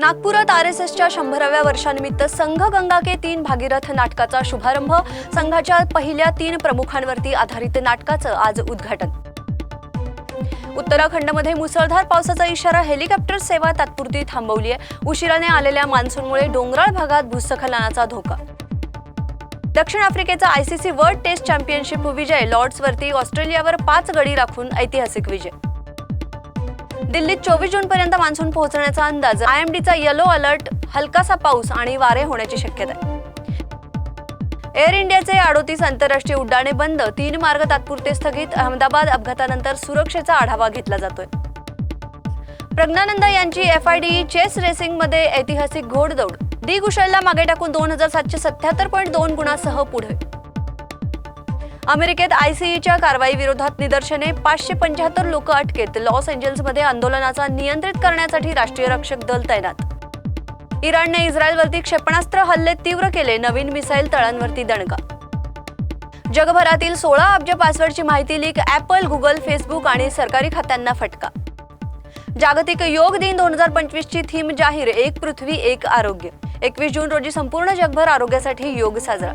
नागपुरात R S एसच्या शंभराव्या वर्षानिमित्त संघ गंगा के तीन भागीरथ नाटकाचा शुभारंभ. संघाच्या पहिल्या तीन प्रमुखांवरती आधारित नाटकाचं आज उद्घाटन. उत्तराखंडमध्ये मुसळधार पावसाचा इशारा हेलिकॉप्टर सेवा तात्पुरती थांबवली आहे उशिराने आलेल्या मान्सूनमुळे डोंगराळ भागात भूस्खलनाचा धोका. दक्षिण आफ्रिकेचा आयसीसी वर्ल्ड टेस्ट चॅम्पियनशिप विजय लॉर्ड्सवरती ऑस्ट्रेलियावर पाच गडी राखून ऐतिहासिक विजय. दिल्लीत चोवीस जून पर्यंत मान्सून पोहोचण्याचा अंदाज. आय एम डीचा येलो अलर्ट हलकासा पाऊस आणि वारे होण्याची शक्यता आहे. एअर इंडियाचे अडोतीस आंतरराष्ट्रीय उड्डाणे बंद. तीन मार्ग तात्पुरते स्थगित. अहमदाबाद अपघातानंतर सुरक्षेचा आढावा घेतला जातोय. प्रज्ञानंद यांची एफ आय डी चेस रेसिंगमध्ये ऐतिहासिक घोडदौड. डी गुशलला मागे टाकून दोन हजार सातशे सत्याहत्तर पॉईंट दोन गुणासह पुढे. अमेरिकेत आयसीईच्या कारवाई विरोधात निदर्शने पाचशे पंच्याहत्तर लोक अटकेत. लॉस एंजल्समध्ये आंदोलनाचा नियंत्रित करण्यासाठी राष्ट्रीय रक्षक दल तैनात. इराणने इस्रायलवरती क्षेपणास्त्र हल्ले तीव्र केले नवीन मिसाईल तळांवरती दणका. जगभरातील सोळा अब्ज पासवर्डची माहिती लीक ॲपल गुगल फेसबुक आणि सरकारी खात्यांना फटका. जागतिक योग दिन दोन हजार पंचवीसची थीम जाहीर एक पृथ्वी एक आरोग्य. एकवीस जून रोजी संपूर्ण जगभर आरोग्यासाठी योग साजरा.